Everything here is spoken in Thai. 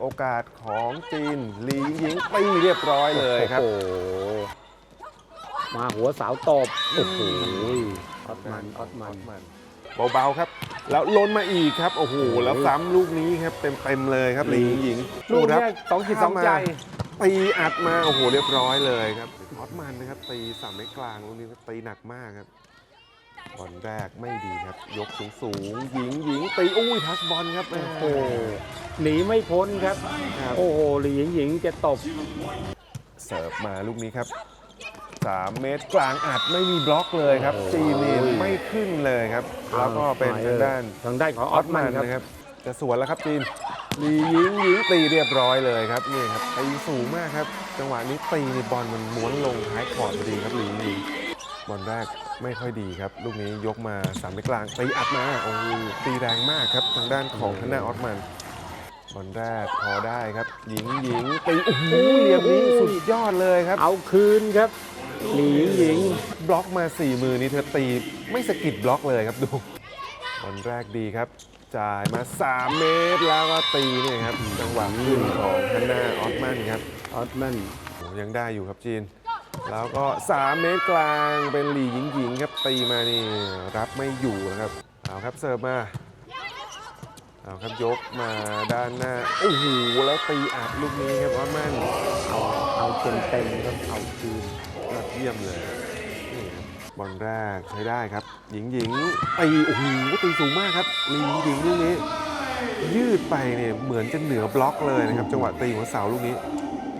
โอกาสของจีนหลีหญิงตีเรียบร้อยเลยครับ โอ้โหมาหัวเสาวตบโอ้โหออดมันออดมันมันเบาๆครับ แล้วล้นมาอีกครับ โอ้โห แล้วซ้ำลูกนี้ครับเต็มๆเลยครับหลีหญิงลูกครับเนี้ยสองจิตสองใจตีอัดมาโอ้โหเรียบร้อยเลยครับออสมันนะครับตีสามเมตรกลางลูกนี้ตีหนักมากครับบอลแรกไม่ดีครับ ยกสูงสูงๆหญิงหญิงตีอุ้ยทัชบอลครับโอ้โห หนีไม่พ้นครับ ครับ โอ้โหหลีหญิงหญิงจะตบ เสิร์ฟมาลูกนี้ครับ 3 เมตรกลางอัดไม่มีบล็อกเลยครับ โอ้โห จีนีไม่ขึ้นเลยครับ แล้วก็เป็นทางด้านทางด้านของออออสสมัมันนครับ นะครับ จะสวนแล้วครับจีนลียิงยิงตีเรียบร้อยเลยครับนี่ครับตีสูงมากครับ จังหวะนี้ตีในบอลมันม้วนลงท้ายคอร์ดพอดีครับลียิงยิงบอลแรกไม่ค่อยดีครับ ลูกนี้ยกมาสามเมตรกลางตีอัดมาโอ้โหตีแรงมากครับทางด้านของทางด้านออสมัน บอลแรกพอได้ครับ หญิงหญิงตีโอ้โหเหลี่ยมนี้สุดยอดเลยครับ เอาคืนครับหลีหญิงหญิงบล็อกมาสี่มือนี้เธอตีไม่สะกิดบล็อกเลยครับดูบอลแรกดีครับ จ่ายมา 3 เมตรแล้วก็ตีเนี่ยครับจังหวะขึ้นของฮันนาออสมันครับออสมันโอ้ยังได้อยู่ครับจีน แล้วก็ 3 เมตรกลางเป็นหลีหญิงหญิงครับตีมานี่รับไม่อยู่นะครับเอาครับเสิร์ฟมา เอาครับยกมาด้านหน้า โอ้โห แล้วตีอัดลูกนี้ครับออสมันเอาเอาเต็มเต็มๆครับเอาคืนยอดเยี่ยมเลยนี่ครับบอลแรกใช้ได้ครับ หญิงหญิงตีโอ้โหตีสูงมากครับลีหญิงหญิงลูกนี้ ยืดไปเนี่ยเหมือนจะเหนือบล็อกเลยนะครับ จังหวะตีหัวเสาลูกนี้